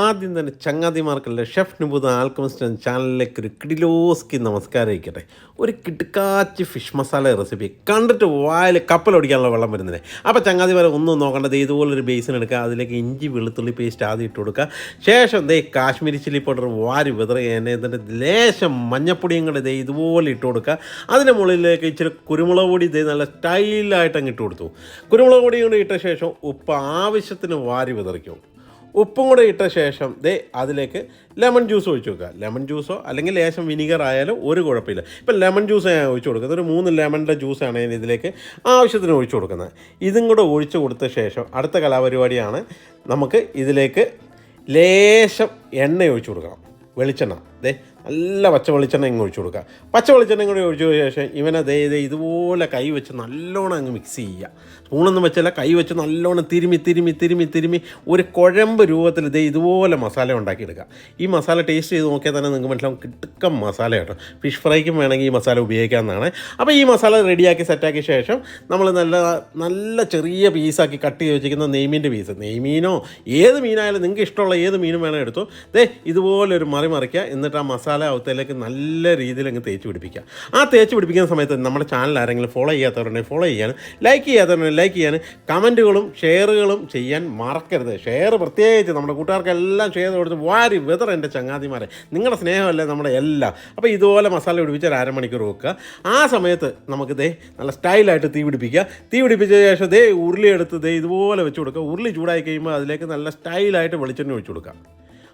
ആദ്യം തന്നെ ചങ്ങാതിമാർക്കുള്ള chef നുബുദ alchemist എന്ന ചാനലിലേക്ക് ഒരു കിടിലോസ്കി നമസ്കാരം ഇരിക്കട്ടെ ഒരു കിടുക്കാച്ചി ഫിഷ് മസാല റെസിപ്പി കണ്ടിട്ട് വായിൽ കപ്പലൊടിക്കാനുള്ള വെള്ളം വരുന്നത് അപ്പോൾ ചങ്ങാതിമാരെ ഒന്നും നോക്കേണ്ടത് ഇതുപോലൊരു ബേസിൻ എടുക്കുക അതിലേക്ക് ഇഞ്ചി വെളുത്തുള്ളി പേസ്റ്റ് ആദ്യം ഇട്ട് കൊടുക്കുക. ശേഷം ദേ കാശ്മീരി ചില്ലി പൗഡർ വാരി വിതറുക എന്നിട്ട് ലേശം മഞ്ഞപ്പൊടിയും കൂടെ ദേ ഇതുപോലെ ഇട്ട് കൊടുക്കുക. അതിന്റെ മുകളിലേക്ക് ഇച്ചിരി കുരുമുളക് പൊടി ദേ നല്ല സ്റ്റൈലായിട്ട് അങ്ങ് ഇട്ട് കൊടുത്തു. കുരുമുളക് പൊടിയും കൂടി ഇട്ട ശേഷം ഉപ്പ് ആവശ്യത്തിന് വാരി വിതറിക്കും. ഉപ്പും കൂടെ ഇട്ട ശേഷം ദേ അതിലേക്ക് ലെമൺ ജ്യൂസ് ഒഴിച്ച് വെക്കുക. ലെമൺ ജ്യൂസോ അല്ലെങ്കിൽ ലേശം വിനിഗർ ആയാലും ഒരു കുഴപ്പമില്ല. ഇപ്പം ലെമൺ ജ്യൂസ് ഞാൻ ഒഴിച്ച് കൊടുക്കുന്നത്. ഒരു മൂന്ന് ലെമണിന്റെ ജ്യൂസാണ് ഞാൻ ഇതിലേക്ക് ആവശ്യത്തിന് ഒഴിച്ച് കൊടുക്കുന്നത്. ഇതും കൂടെ ഒഴിച്ച് കൊടുത്ത ശേഷം അടുത്ത കലാപരിപാടിയാണ് നമുക്ക് ഇതിലേക്ക് ലേശം എണ്ണ ഒഴിച്ച് കൊടുക്കണം. വെളിച്ചെണ്ണ. ദേ നല്ല പച്ച വെളിച്ചെണ്ണ ഇങ്ങ് ഒഴിച്ചു കൊടുക്കുക. പച്ച വെളിച്ചെണ്ണ കൂടി ഒഴിച്ചു ശേഷം ഇവനെ ദേ ദേ ഇതുപോലെ കൈ വെച്ച് നല്ലോണം അങ്ങ് മിക്സ് ചെയ്യുക. സ്പൂണൊന്നും വെച്ചല്ല കൈ വെച്ച് നല്ലോണം തിരുമി തിരുമി തിരുമി തിരുമി ഒരു കുഴമ്പ് രൂപത്തിൽ ദേ ഇതുപോലെ മസാല ഉണ്ടാക്കിയെടുക്കുക. ഈ മസാല ടേസ്റ്റ് ചെയ്ത് നോക്കിയാൽ തന്നെ നിങ്ങൾക്ക് മനസ്സിലാവും കിട്ടുക്കം മസാല കേട്ടോ. ഫിഷ് ഫ്രൈക്കും വേണമെങ്കിൽ ഈ മസാല ഉപയോഗിക്കാവുന്നതാണ്. അപ്പോൾ ഈ മസാല റെഡിയാക്കി സെറ്റാക്കിയ ശേഷം നമ്മൾ നല്ല നല്ല ചെറിയ പീസാക്കി കട്ട് ചെയ്ത് വെച്ചിരിക്കുന്ന നെയ്മീന്റെ പീസ് നെയ്മീനോ ഏത് മീനായാലും നിങ്ങൾക്ക് ഇഷ്ടമുള്ള ഏത് മീനും വേണം എടുത്തു. ദേ ഇതുപോലെ ഒരു മറി മറിക്കുക. എന്നിട്ട് ആ മസാല അവത്തേലേക്ക് നല്ല രീതിയിൽ അങ്ങ് തേച്ച് പിടിപ്പിക്കുക ആ തേച്ച് പിടിപ്പിക്കുന്ന സമയത്ത് നമ്മുടെ ചാനൽ ആരെങ്കിലും ഫോളോ ചെയ്യാത്തവരുണ്ടെങ്കിൽ ഫോളോ ചെയ്യാനും ലൈക്ക് ചെയ്യാത്തവരുണ്ടെങ്കിൽ ലൈക്ക് ചെയ്യാനും കമന്റുകളും ഷെയറുകളും ചെയ്യാൻ മറക്കരുത്. ഷെയർ പ്രത്യേകിച്ച് നമ്മുടെ കൂട്ടുകാർക്കെല്ലാം ഷെയർ കൊടുത്ത് വാരി വെതർ എന്റെ ചങ്ങാതിമാരെ. നിങ്ങളുടെ സ്നേഹമല്ലേ നമ്മുടെ എല്ലാം. അപ്പോൾ ഇതുപോലെ മസാല പിടിപ്പിച്ച് ഒരു അരമണിക്കൂർ വെക്കുക. ആ സമയത്ത് നമുക്ക് ദേ നല്ല സ്റ്റൈലായിട്ട് തീ പിടിപ്പിക്കുക. തീ പിടിപ്പിച്ച ശേഷം ദേ ഉരുളി എടുത്ത് ദേ ഇതുപോലെ വെച്ച് കൊടുക്കുക. ഉരുളി ചൂടായി കഴിയുമ്പോൾ അതിലേക്ക് നല്ല സ്റ്റൈലായിട്ട് വെളിച്ചെണ്ണ ഒഴിച്ചു കൊടുക്കുക.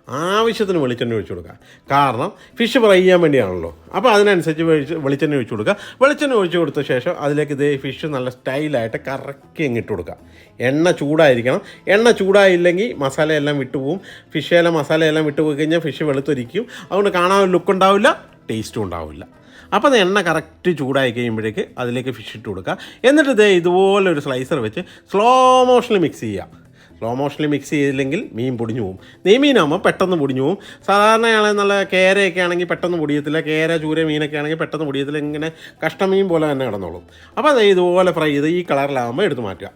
ആവശ്യത്തിന് വെളിച്ചെണ്ണ ഒഴിച്ചു കൊടുക്കുക. കാരണം ഫിഷ് ഫ്രൈ ചെയ്യാൻ വേണ്ടിയാണല്ലോ. അപ്പോൾ അതിനനുസരിച്ച് വെളിച്ച വെളിച്ചെണ്ണ ഒഴിച്ചു കൊടുക്കുക. വെളിച്ചെണ്ണ ഒഴിച്ചു കൊടുത്ത ശേഷം അതിലേക്ക് ഇതേ ഫിഷ് നല്ല സ്റ്റൈലായിട്ട് കറക്കി ഇങ്ങിട്ട് കൊടുക്കുക. എണ്ണ ചൂടായിരിക്കണം. എണ്ണ ചൂടായില്ലെങ്കിൽ മസാലയെല്ലാം വിട്ടുപോകും. ഫിഷേലെ മസാലയെല്ലാം വിട്ടു പോയി കഴിഞ്ഞാൽ ഫിഷ് വെളുത്തൊരിക്കും. അതുകൊണ്ട് കാണാൻ ലുക്ക് ഉണ്ടാവില്ല ടേസ്റ്റും ഉണ്ടാവില്ല. അപ്പോൾ അത് എണ്ണ കറക്റ്റ് ചൂടായി കഴിയുമ്പോഴേക്ക് അതിലേക്ക് ഫിഷ് ഇട്ട് കൊടുക്കുക. എന്നിട്ട് ഇതേ ഇതുപോലെ ഒരു സ്ലൈസർ വെച്ച് സ്ലോ മോഷനിൽ മിക്സ് ചെയ്യുക. സ്ലോ മോഷനിൽ മിക്സ് ചെയ്തില്ലെങ്കിൽ മീൻ പൊടിഞ്ഞു പോകും. നെയ്മീനാകുമ്പോൾ പെട്ടെന്ന് പൊടിഞ്ഞു പോകും. സാധാരണയാളെ നല്ല കേരയൊക്കെ ആണെങ്കിൽ പെട്ടെന്ന് പൊടിയത്തില്ല. കേര ചൂര മീനൊക്കെ ആണെങ്കിൽ പെട്ടെന്ന് പൊടിയത്തില്ല. ഇങ്ങനെ കഷ്ടമീൻ പോലെ തന്നെ കിടന്നോളും. അപ്പോൾ അത് ഇതുപോലെ ഫ്രൈ ചെയ്ത് ഈ കളറിലാകുമ്പോൾ എടുത്ത് മാറ്റുക.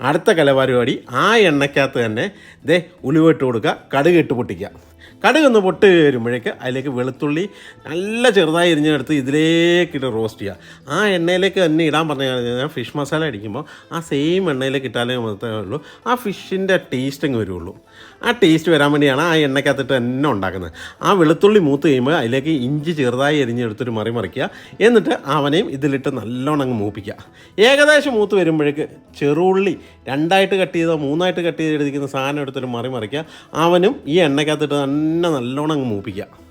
അടുത്ത കലപരിപാടി ആ എണ്ണയ്ക്കകത്ത് തന്നെ ദേ ഉലുവിട്ട് കൊടുക്കുക. കടുക് ഇട്ട് പൊട്ടിക്കുക. കടുക് ഒന്ന് പൊട്ട് വരുമ്പോഴേക്ക് അതിലേക്ക് വെളുത്തുള്ളി നല്ല ചെറുതായി എരിഞ്ഞെടുത്ത് ഇതിലേക്ക് ഇട്ട് റോസ്റ്റ് ചെയ്യുക ആ എണ്ണയിലേക്ക് തന്നെ ഇടാൻ പറഞ്ഞു കഴിഞ്ഞാൽ ഫിഷ് മസാല അടിക്കുമ്പോൾ ആ സെയിം എണ്ണയിലേക്ക് ഇട്ടാലേ മാത്രമേ ഉള്ളൂ. ആ ഫിഷിന്റെ ടേസ്റ്റ് അങ്ങ് വരുള്ളൂ. ആ ടേസ്റ്റ് വരാൻ വേണ്ടിയാണ് ആ എണ്ണയ്ക്കകത്തിട്ട് തന്നെ ഉണ്ടാക്കുന്നത്. ആ വെളുത്തുള്ളി മൂത്ത് കഴിയുമ്പോൾ അതിലേക്ക് ഇഞ്ചി ചെറുതായി എരിഞ്ഞെടുത്തൊരു മറി മറിക്കുക. എന്നിട്ട് അവനെയും ഇതിലിട്ട് നല്ലോണം അങ്ങ് മൂപ്പിക്കുക. ഏകദേശം മൂത്ത് വരുമ്പോഴേക്ക് ചെറുള്ളി രണ്ടായിട്ട് കട്ട് ചെയ്തോ മൂന്നായിട്ട് കട്ട് ചെയ്തെടുത്തിരിക്കുന്ന സാധനം എടുത്തൊരു മറി മറിക്കുക. അവനും ഈ എണ്ണയ്ക്കകത്തിട്ട് തന്നെ നല്ലോണം അങ്ങ് മൂപ്പിക്കുക.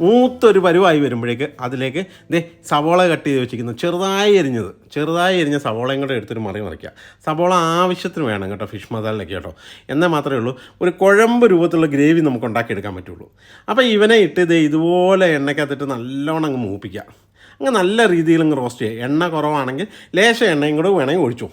മൂത്തൊരു പരുവായി വരുമ്പോഴേക്ക് അതിലേക്ക് ദേ സവോള കട്ട് ചെയ്ത് വെച്ചിരിക്കുന്നത് ചെറുതായി എരിഞ്ഞത്. ചെറുതായി എരിഞ്ഞ സവോളയും കൂടെ എടുത്തൊരു മറി മറിക്കുക. സവോള ആവശ്യത്തിന് വേണം കേട്ടോ ഫിഷ് മസാലയിലൊക്കെ കേട്ടോ. എന്നാൽ മാത്രമേ ഉള്ളൂ ഒരു കുഴമ്പ് രൂപത്തിലുള്ള ഗ്രേവി നമുക്ക് ഉണ്ടാക്കിയെടുക്കാൻ പറ്റുള്ളൂ. അപ്പോൾ ഇവനെ ഇട്ട് ഇത് ഇതുപോലെ എണ്ണയ്ക്കകത്തിട്ട് നല്ലോണം അങ്ങ് മൂപ്പിക്കുക. അങ്ങ് നല്ല രീതിയിൽ അങ്ങ് റോസ്റ്റ് ചെയ്യുക. എണ്ണ കുറവാണെങ്കിൽ ലേശം എണ്ണയും കൂടെ വേണമെങ്കിൽ ഒഴിച്ചു.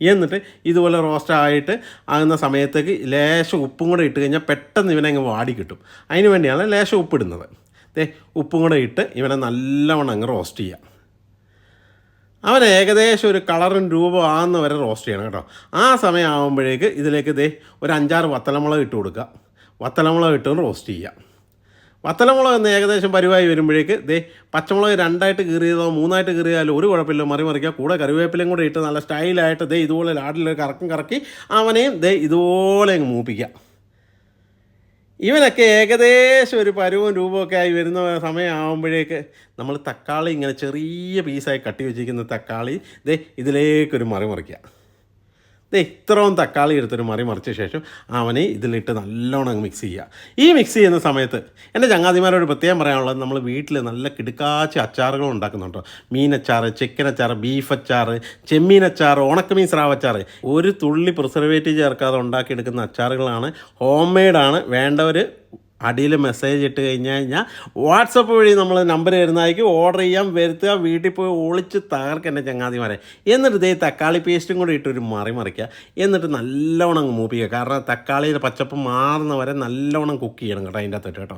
എന്നിട്ട് ഇതുപോലെ റോസ്റ്റ് ആയിട്ട് ആകുന്ന സമയത്തേക്ക് ലേശം ഉപ്പും കൂടെ ഇട്ട് കഴിഞ്ഞാൽ പെട്ടെന്ന് ഇവനെ അങ്ങ് വാടി കിട്ടും. അതിന് വേണ്ടിയാണ് ലേശം ഉപ്പിടുന്നത്. ദേ ഉപ്പും കൂടെ ഇട്ട് ഇവനെ നല്ലവണ്ണം അങ്ങ് റോസ്റ്റ് ചെയ്യുക അവൻ ഏകദേശം ഒരു കളറും രൂപം ആകുന്ന വരെ റോസ്റ്റ് ചെയ്യണം കേട്ടോ. ആ സമയം ആകുമ്പോഴേക്ക് ഇതിലേക്ക് ദേ ഒരു അഞ്ചാറ് വത്തലമുളക് ഇട്ട് കൊടുക്കുക വത്തലമുളക് ഇട്ട് റോസ്റ്റ് ചെയ്യുക വത്തലമുളക് എന്ന് ഏകദേശം പരിവായി വരുമ്പോഴേക്ക് ദേ പച്ചമുളക് രണ്ടായിട്ട് കീറിയതോ മൂന്നായിട്ട് കീറിയാലോ ഒരു കുഴപ്പമില്ല മറി മറിക്കുക കൂടെ കറിവേപ്പിലയും കൂടെ ഇട്ട് നല്ല സ്റ്റൈലായിട്ട് ദേ ഇതുപോലെ ലാഡിൽ കറക്കം കറക്കി അവനെയും ദേ ഇതുപോലെ അങ്ങ് മൂപ്പിക്കുക ഇവനൊക്കെ ഏകദേശം ഒരു പരുവും രൂപമൊക്കെ ആയി വരുന്ന സമയമാകുമ്പോഴേക്ക് നമ്മൾ തക്കാളി ഇങ്ങനെ ചെറിയ പീസായി കട്ടി വെച്ചിരിക്കുന്ന തക്കാളി ദേ ഇതിലേക്കൊരു മറി മറിക്കുക. ദേ ഇത്രയും തക്കാളി എടുത്തൊരു മറി മറിച്ച ശേഷം അവനെ ഇതിലിട്ട് നല്ലോണം അങ്ങ് മിക്സ് ചെയ്യുക. ഈ മിക്സ് ചെയ്യുന്ന സമയത്ത് എന്റെ ചങ്ങാതിമാരോട് പ്രത്യേകം പറയാനുള്ളത് നമ്മൾ വീട്ടിൽ നല്ല കിടുക്കാച്ച അച്ചാറുകൾ ഉണ്ടാക്കുന്നുണ്ടോ മീനച്ചാറ് ചിക്കൻ അച്ചാറ് ബീഫ് അച്ചാറ് ചെമ്മീൻ അച്ചാറ് ഉണക്കമീൻ സ്രാവ് അച്ചാറ്. ഒരു തുള്ളി പ്രിസർവേറ്റീവ് ചേർക്കാതെ ഉണ്ടാക്കിയെടുക്കുന്ന അച്ചാറുകളാണ് ഹോം മെയ്ഡാണ് വേണ്ടവർ അടിയിൽ മെസ്സേജ് ഇട്ട് കഴിഞ്ഞ് കഴിഞ്ഞാൽ വാട്സപ്പ് വഴി നമ്മൾ നമ്പർ തരുന്നതായിരിക്കും. ഓർഡർ ചെയ്യാൻ വരുത്തുക വീട്ടിൽ പോയി ഒളിച്ച് തകർക്കുക എന്റെ ചങ്ങാതിമാരെ. എന്നിട്ട് ഇതേ തക്കാളി പേസ്റ്റും കൂടി ഇട്ട് ഒരു മറി മറിക്കുക എന്നിട്ട് നല്ലവണ്ണം അങ്ങ് മൂപ്പിക്കുക കാരണം തക്കാളിയുടെ പച്ചപ്പ് മാറുന്ന വരെ നല്ലവണ്ണം കുക്ക് ചെയ്യണം കേട്ടോ അതിന്റെ അകത്തോട്ട് കേട്ടോ.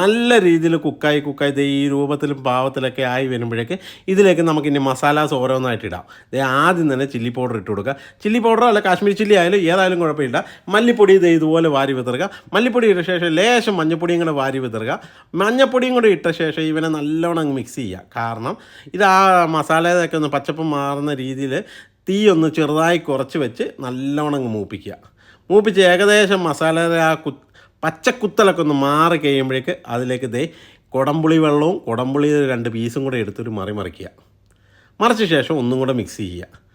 നല്ല രീതിയിൽ കുക്കായി കുക്കായി ദേ ഈ രൂപത്തിലും പാവത്തിലൊക്കെ ആയി വരുമ്പോഴേക്ക് ഇതിലേക്ക് നമുക്ക് ഇനി മസാലാസ് ഓരോന്നായിട്ട് ഇടാം. ദേ ആദ്യം തന്നെ ചില്ലി പൗഡർ ഇട്ട് കൊടുക്കുക ചില്ലി പൗഡറോ അല്ല കാശ്മീരി ചില്ലി ആയാലും ഏതായാലും കുഴപ്പമില്ല. മല്ലിപ്പൊടി ഇത് ഇതുപോലെ വാരി വിതറുക. മല്ലിപ്പൊടി ഇട്ട ശേഷം ലേശം മഞ്ഞപ്പൊടിയും കൂടെ വാരി വിതറുക. മഞ്ഞപ്പൊടിയും കൂടെ ഇട്ട ശേഷം ഇവനെ നല്ലവണ്ണം അങ്ങ് മിക്സ് ചെയ്യുക. കാരണം ഇത് ആ മസാലയൊക്കെ ഒന്ന് പച്ചപ്പ് മാറുന്ന രീതിയിൽ തീ ഒന്ന് ചെറുതായി കുറച്ച് വെച്ച് നല്ലവണ്ണം അങ്ങ് മൂപ്പിക്കുക. മൂപ്പിച്ച് ഏകദേശം മസാലയുടെ ആ കു പച്ചക്കുത്തലൊക്കെ ഒന്ന് മാറി കഴിയുമ്പോഴേക്ക് അതിലേക്ക് ദേ കുടംപുളി വെള്ളവും കുടംപുളി രണ്ട് പീസും കൂടെ എടുത്തൊരു മറി മറിക്കുക മറിച്ച ശേഷം ഒന്നും കൂടെ മിക്സ് ചെയ്യുക.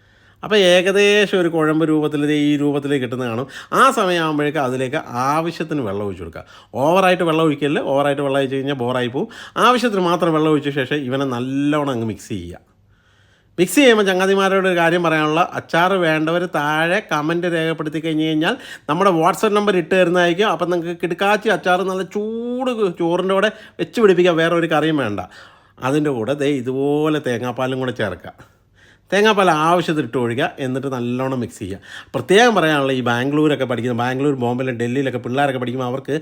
അപ്പോൾ ഏകദേശം ഒരു കുഴമ്പ് രൂപത്തിൽ ഈ രൂപത്തിൽ കിട്ടുന്ന കാണും. ആ സമയമാകുമ്പോഴേക്ക് അതിലേക്ക് ആവശ്യത്തിന് വെള്ളം ഒഴിച്ചു കൊടുക്കുക. ഓവറായിട്ട് വെള്ളം ഒഴിക്കൽ ഓവറായിട്ട് വെള്ളം ഒഴിച്ച് കഴിഞ്ഞാൽ ബോറായി പോവും. ആവശ്യത്തിന് മാത്രം വെള്ളം ഒഴിച്ച ശേഷം ഇവനെ നല്ലോണം അങ്ങ് മിക്സ് ചെയ്യുക. മിക്സ് ചെയ്യുമ്പോൾ ചങ്ങാതിമാരോട് ഒരു കാര്യം പറയാനുള്ള അച്ചാർ വേണ്ടവർ താഴെ കമന്റ് രേഖപ്പെടുത്തി കഴിഞ്ഞ് കഴിഞ്ഞാൽ നമ്മുടെ വാട്സപ്പ് നമ്പർ ഇട്ട് തരുന്നതായിരിക്കും. അപ്പം നിങ്ങൾക്ക് കിടക്കാച്ചി അച്ചാർ നല്ല ചൂട് ചോറിന്റെ കൂടെ വെച്ച് പിടിപ്പിക്കുക വേറെ ഒരു കറിയും വേണ്ട. അതിന്റെ കൂടെ ദേ ഇതുപോലെ തേങ്ങാപ്പാലും കൂടെ ചേർക്കുക. തേങ്ങാപ്പാൽ ആവശ്യത്തിൽ ഇട്ട് ഒഴിക്കുക എന്നിട്ട് നല്ലോണം മിക്സ് ചെയ്യുക. പ്രത്യേകം പറയാനുള്ള ഈ ബാംഗ്ലൂരൊക്കെ പഠിക്കുന്ന ബാംഗ്ലൂർ ബോംബെയിലും ഡൽഹിയിലൊക്കെ പിള്ളേരൊക്കെ പഠിക്കുമ്പോൾ അവർക്ക്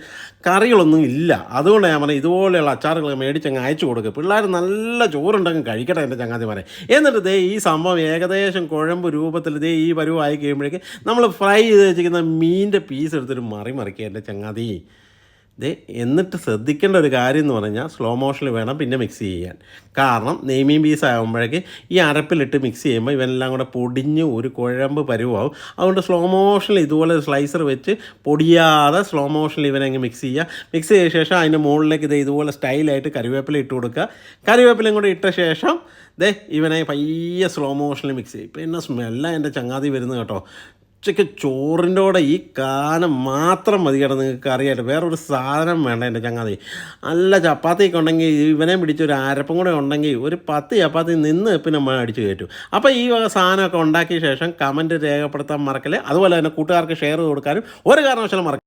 കറികളൊന്നും ഇല്ല. അതുകൊണ്ട് ഞാൻ പറഞ്ഞത് ഇതുപോലെയുള്ള അച്ചാറുകൾ മേടിച്ചങ്ങ് അയച്ചു കൊടുക്കുക പിള്ളേർ നല്ല ചോറുണ്ടെങ്കിൽ കഴിക്കട്ടെ എന്റെ ചങ്ങാതിമാരെ എന്നിട്ട് ദേ ഈ സംഭവം ഏകദേശം കുഴമ്പ് രൂപത്തിൽ ദേ ഈ പരുവായി കഴിയുമ്പോഴേക്ക് നമ്മൾ ഫ്രൈ ചെയ്ത് വെച്ചിരിക്കുന്ന മീനിന്റെ പീസ് എടുത്തിട്ട് മറി മറിക്കുക എന്റെ ചങ്ങാതി. ദേ എന്നിട്ട് ശ്രദ്ധിക്കേണ്ട ഒരു കാര്യം എന്ന് പറഞ്ഞാൽ സ്ലോ മോഷനിൽ വേണം പിന്നെ മിക്സ് ചെയ്യാൻ. കാരണം നെയ്മീൻ പീസ് ആകുമ്പോഴേക്ക് ഈ അരപ്പിലിട്ട് മിക്സ് ചെയ്യുമ്പോൾ ഇവനെല്ലാം കൂടെ പൊടിഞ്ഞ് ഒരു കുഴമ്പ് പരുവാകും അതുകൊണ്ട് സ്ലോ മോഷനിൽ ഇതുപോലെ സ്ലൈസർ വെച്ച് പൊടിയാതെ സ്ലോ മോഷനിൽ ഇവനങ്ങ് മിക്സ് ചെയ്യുക. മിക്സ് ചെയ്ത ശേഷം അതിന്റെ മുകളിലേക്ക് ഇത് ഇതുപോലെ സ്റ്റൈലായിട്ട് കറിവേപ്പില ഇട്ട് കൊടുക്കുക. കറിവേപ്പിലയും കൂടെ ഇട്ട ശേഷം ദേ ഇവനെ പയ്യെ സ്ലോ മോഷനിൽ മിക്സ് ചെയ്യും പിന്നെ സ്മെല്ലാണ് എന്റെ ചങ്ങാതി വരുന്നത് കേട്ടോ. ഉച്ചയ്ക്ക് ചോറിന്റെ കൂടെ ഈ കാനം മാത്രം മതി കേട്ടോ നിങ്ങൾക്ക് അറിയാമല്ലോ വേറൊരു സാധനം വേണ്ട എന്റെ ചങ്ങാതി. നല്ല ചപ്പാത്തിയൊക്കെ ഉണ്ടെങ്കിൽ ഇവനെ പിടിച്ച് ഒരു അരപ്പം കൂടെ ഉണ്ടെങ്കിൽ ഒരു പത്ത് ചപ്പാത്തി നിന്ന് പിന്നെ നമ്മൾ അടിച്ച് കയറ്റും. അപ്പോൾ ഈ വക സാധനമൊക്കെ ഉണ്ടാക്കിയ ശേഷം കമന്റ് രേഖപ്പെടുത്താൻ മറക്കൽ അതുപോലെ തന്നെ കൂട്ടുകാർക്ക് ഷെയർ കൊടുക്കാനും ഒരു കാരണവശാലും മറക്കരുത്